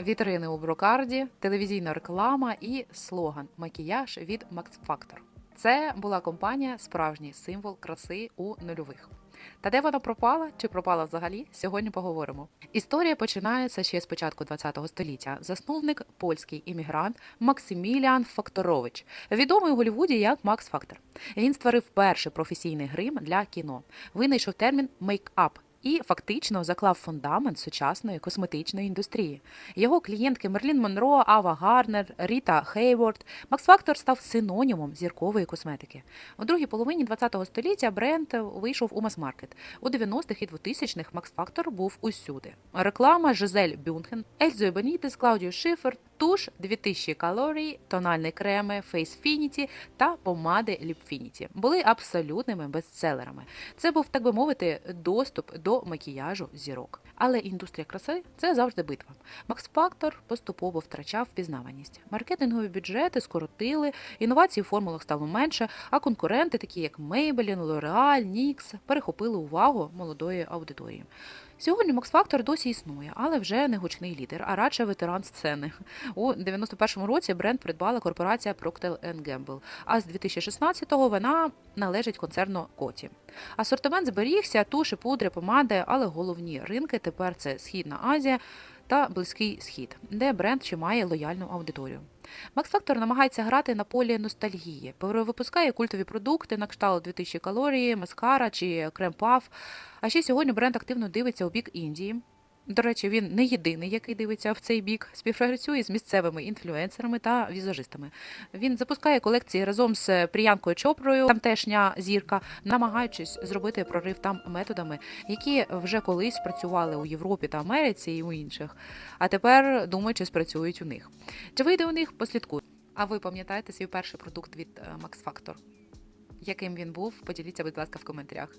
вітрини у брокарді, телевізійна реклама і слоган макіяж від Factor. Це була компанія справжній символ краси у нульових. Та де вона пропала чи пропала взагалі? Сьогодні поговоримо. Історія починається ще з початку ХХ століття. Засновник польський іммігрант Максиміліан Факторович, відомий у Голлівуді як Макс Фактор. Він створив перший професійний грим для кіно, винайшов термін мейкап. І фактично заклав фундамент сучасної косметичної індустрії. Його клієнтки Мерлін Монро, Ава Гарнер, Ріта Хейворд. Макс Фактор став синонімом зіркової косметики. У другій половині ХХ століття бренд вийшов у мас-маркет. У 90-х і 2000-х Макс Фактор був усюди. Реклама Жизель Бюнхен, Ельзою Бенітес, Клаудіо Шифер, туш 2000 калорій, тональні креми Face Finity та помади Lipfinity були абсолютними бестселерами. Це був, так би мовити, доступ до макіяжу зірок. Але індустрія краси це завжди битва. Макс Фактор поступово втрачав впізнаваність. Маркетингові бюджети скоротили, інновацій у формулах стало менше, а конкуренти, такі як Maybelline, L'Oreal, NYX, перехопили увагу молодої аудиторії. Сьогодні Макс Фактор досі існує, але вже не гучний лідер, а радше ветеран сцени. У 91-му році бренд придбала корпорація Procter Gamble, а з 2016-го вона належить концерну Коті. Асортимент зберігся, туші, пудри, помади, але головні ринки тепер це Східна Азія та Близький Схід, де бренд ще має лояльну аудиторію. Макс Фактор намагається грати на полі ностальгії, перевипускає культові продукти на кшталт 2000 калорії, маскара чи крем-паф. А ще сьогодні бренд активно дивиться у бік Індії. До речі, він не єдиний, який дивиться в цей бік, співпрацює з місцевими інфлюенсерами та візажистами. Він запускає колекції разом з Пріянкою Чопрою, тамтешня зірка, намагаючись зробити прорив там методами, які вже колись працювали у Європі та Америці і у інших. А тепер думаю, чи спрацюють у них. Чи вийде у них послідкуй. А ви пам'ятаєте свій перший продукт від е, Max Factor? Яким він був? Поділіться, будь ласка, в коментарях.